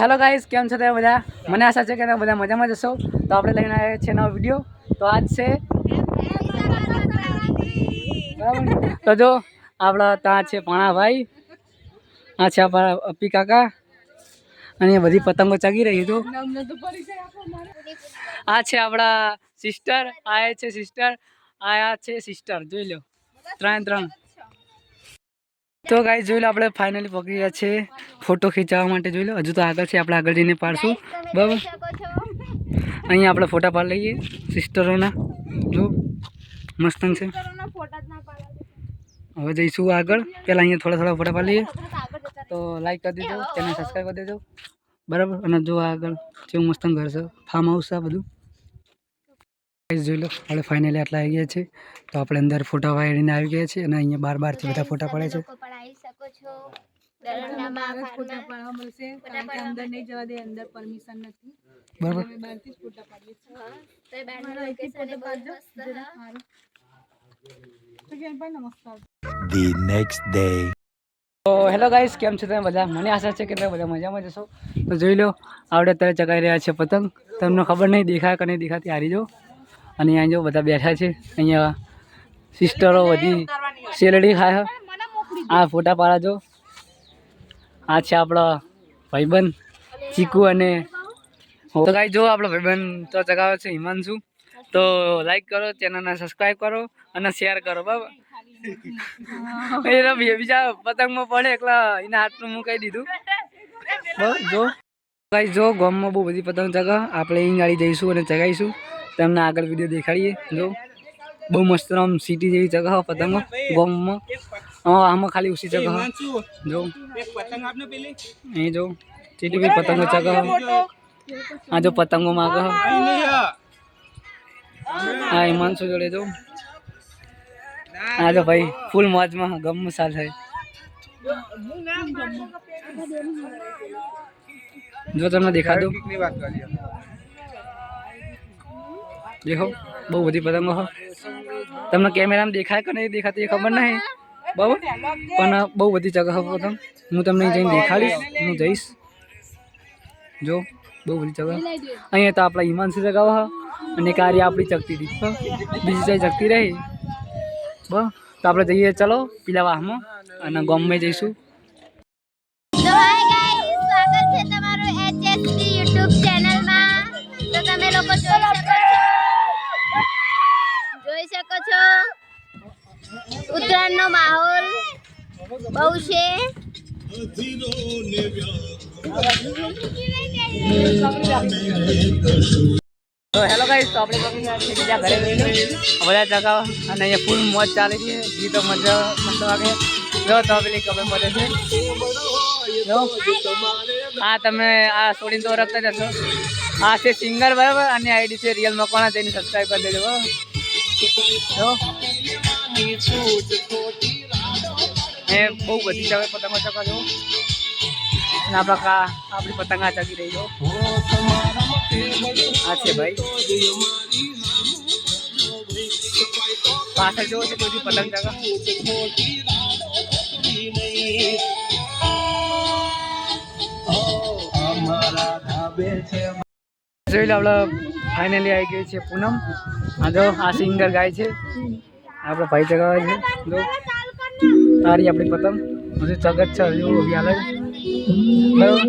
Hello guys કેમ છો તમે બધા? મને આશા છે કે તમે બધા મજામાં જશો તો આપણે લઈને આવ્યા છે નવો વીડિયો તો આજ છે તો જો, આપણા ત્યાં છે પાણાભાઈ. આ છે આપણા અપ્પી કાકા. અને બધી પતંગો ચગી રહી તો આ છે આપણા સિસ્ટર આ છે સિસ્ટર આ છે સિસ્ટર જોઈ લો. ત્રણ ત્રણ. તો ગાઈ જોઈ લો આપણે ફાઇનલી પકડી ગયા છે ફોટો ખીચાવવા માટે. જોઈ લો હજુ તો આગળ છે આપણે આગળ જઈને પાડશું. બરાબર? અહીંયા આપણે ફોટા પાડી લઈએ સિસ્ટરોના જો મસ્ત છે. હવે જઈશું આગળ. પહેલાં અહીંયા થોડા થોડા ફોટા પાડી લઈએ. તો લાઈક કરી દેજો ચેનલ સબસ્ક્રાઈબ કરી દેજો. બરાબર? અને જો આગળ કેવું મસ્ત ઘર છે. ફાર્મ હાઉસ છે બધું. જોઈ લો આપણે ફાઇનલી આટલા આવી ગયા છે તો આપણે અંદર ફોટા વાળીને આવી ગયા છે અને અહીંયા બાર બારથી બધા ફોટા પડે છે. છો? દરરોજના ફોટા પાડવા મળશે કારણ કે અંદર નહીં જવા દે અંદર પરમિશન નથી. બરાબર. અમે બહારથી જ ફોટા પાડીએ છીએ. તો એ લોકેશન એ બહુ મસ્ત તો કેમ પણ નમસ્કાર. The next day. તો હેલો ગાઈસ કેમ છો તમે બધા? મને આશા છે કે તમે બધા મજામાં જશો તો જોઈ લો આપણે અત્યારે ચગાઈ રહ્યા છે પતંગ. તમને ખબર નહીં દેખાય કે નહીં દેખાતી હારી જો. અને અહીંયા જો બધા બેઠા છે. અહીંયા સિસ્ટરો બધી શેરડી ખાય. આ ફોટા પાડા જો. આ છે આપણા ભાઈબંધ ચીકુ અને તો ગાઈ જો આપણો ભાઈબંધ તો ચગાવે છે હિમાંશુ. તો લાઈક કરો ચેનલને સબસ્ક્રાઈબ કરો અને શેર કરો બરાબર? એના બીજા પતંગમાં પડે એકલા એના હાથનું હું કહી દીધું. બસ જો. ગાઈ જો ગામમાં બહુ બધી પતંગ ચગા આપણે અહીં ગાડી જઈશું અને ચગાવીશું. તમને આગળ વીડિયો દેખાડીએ. જો. બહુ મસ્ત આમ સિટી જેવી જગા પતંગો ગામમાં. હા આમાં ખાલી ઉસી જગા જો અહીં જો ચીટી બી પતંગો ચગા આ જો પતંગો માગ હા હિમાંશુ જોડે જો હા જો ભાઈ ફૂલ મોજમાં ગમ સાલ થાય જો તમને દેખા દો દેખો બહુ બધી પતંગો હો તમને કેમેરામાં દેખાય કે નહીં દેખાતી એ ખબર નહીં બરાબર? પણ બહુ બધી જગા પ્રથમ હું તમને જઈને દેખાડીશ, હું જઈશ. જો, બહુ બધી જગા અહીંયા તો આપણા હિમાંશી જગાઓ હા. અને કાર્ય આપણી ચકતી હતી. બીજી જઈ ચકતી રહી. બરાબર તો આપણે જઈએ, ચલો, પેલા વાહમાં, અને ગામમાં જઈશું. સ્વાગત તમારું HSD યુટ્યુબ ચેનલમાં. તો તમે લોકો જોઈ શકો છો ઉત્તરાયણનો માહોલ બહુ છે. તો હેલો ગાઈસ તો આપણે બીજા ઘરે બધા જગા અને અહીંયા ફૂલ મોજ ચાલે છે. ગીતો મજા, મસ્ત વાગે. જો, તો પેલી ખબર પડે છે હા તમે આ છોડીને તો રખતા જ હશો. આ છે સિંગર બરાબર? અને આઈડી છે રિયલ મકવાણા તેની સબસ્ક્રાઈબ કરી દેજો બરાબર એ બહુ બધી જગ્યાએ પતંગો ચકા જો અને આપણા કા આપણી પતંગા ચકી રહી આ છે ભાઈ. પાછળ જોવો છે બધી પતંગ ચકા જોઈ લે, આપણે ફાઇનલી આવી ગઈ છે પૂનમ. આ જો, આ સિંગર ગાય છે. આપણો ભાઈ ચગાવે છે. જો, તારી આપણી પતંગ. હજુ ચગત છે, હજુ બરાબર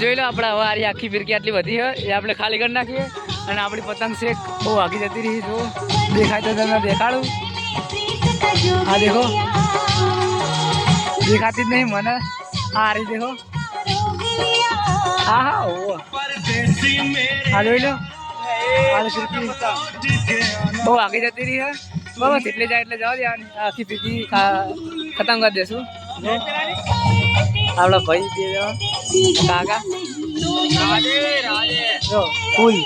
જોઈ લો આપણે હવે આરી આખી ફિરકી આટલી વધી હોય, એ આપણે ખાલી કરી નાખીએ. અને આપણી પતંગ છે, બહુ આગી જતી રહી જો. દેખાય તો તમને દેખાડું. આ દેખો. દેખાતી જ નહીં મને. આ હારી દેખો. હા હા ઓ આ જોઈ લો. આ ફિરકી બહુ આગી જતી રહી હે. બસ એટલે જાય એટલે જવા દેવાની. આ આખી ફિરકી ખતમ કરી દેશું. આપણા ભાઈ બે જણા કાકા. જો ફૂલ.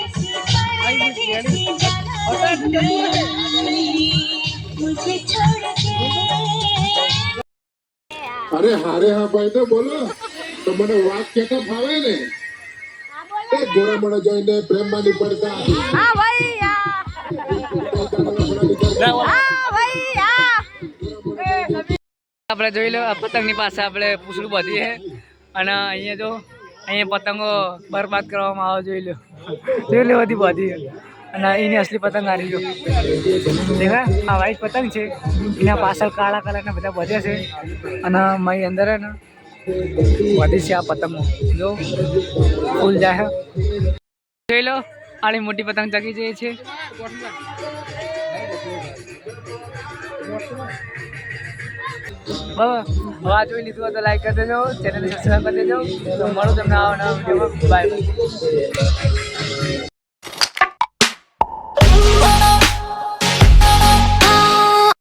અરે હારે હા ભાઈ તો બોલો. તો મને વાત કેતા ફાવે ને? એ ગોરા મને જોઈને પ્રેમમાં ની પડતા હા ભાઈ આપણે જોઈ લો આ પતંગની પાસે આપણે પૂછડું બધી છે અને અહીંયા જો અહીંયા પતંગો બરબાદ કરવામાં આવે જોઈ લો. જોઈ લો બધી બધી અને એની અસલી પતંગ હારી ગયો. દેખા આ વ્હાઈટ પતંગ છે. એના પાછળ કાળા કલરના બધા બધે છે. અને મારી અંદર હે ને બધી છે આ પતંગો. જો, ફૂલ જાય જોઈ લો આની મોટી પતંગ ચગી જઈએ છે હવે આ જોઈ લીધું તો લાઈક કરી દેજો ચેનલને સબસ્ક્રાઈબ કરી દેજો. તો મળું તમને આવવાના વિડીયોમાં બાય